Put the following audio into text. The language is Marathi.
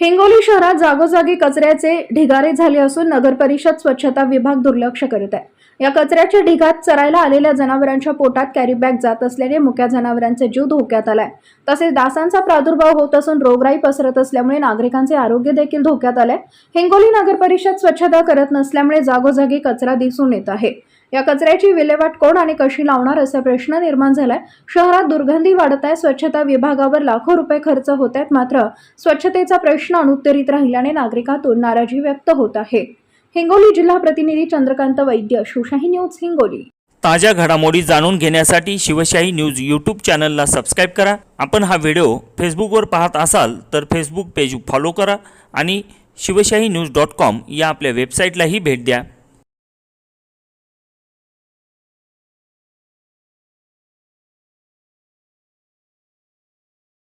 हिंगोली शहरात जागोजागी कचऱ्याचे ढिगारे झाले असून नगर परिषद स्वच्छता विभाग दुर्लक्ष करीत आहे. या कचऱ्याच्या ढिगात चरायला आलेल्या जनावरांच्या पोटात कॅरी बॅग जात असल्याने मुक्या जनावरांचे जीव धोक्यात आलाय. तसेच डासांचा प्रादुर्भाव होत असून रोगराई पसरत असल्यामुळे नागरिकांचे आरोग्य देखील धोक्यात आलंय. हिंगोली नगर परिषद स्वच्छता करत नसल्यामुळे जागोजागी कचरा दिसून येत आहे. या कचऱ्याची विल्हेवाट कोण आणि कशी लावणार असा प्रश्न निर्माण झालाय. शहरात दुर्गंधी वाढत आहे स्वच्छता विभागावर लाखो रुपये खर्च होत आहेत मात्र स्वच्छतेचा प्रश्न अनुत्तरित राहिल्याने नागरिकातून नाराजी व्यक्त होत आहे. हिंगोली जिल्हा प्रतिनिधी चंद्रकांत वैद्य शिवशाही न्यूज हिंगोली. ताज्या घडामोडी जाणून घेण्यासाठी शिवशाही न्यूज यूट्यूब चॅनलला सबस्क्राईब करा. आपण हा व्हिडिओ फेसबुकवर पाहत असाल तर फेसबुक पेज फॉलो करा आणि शिवशाही न्यूज डॉट कॉम या आपल्या वेबसाईटलाही भेट द्या.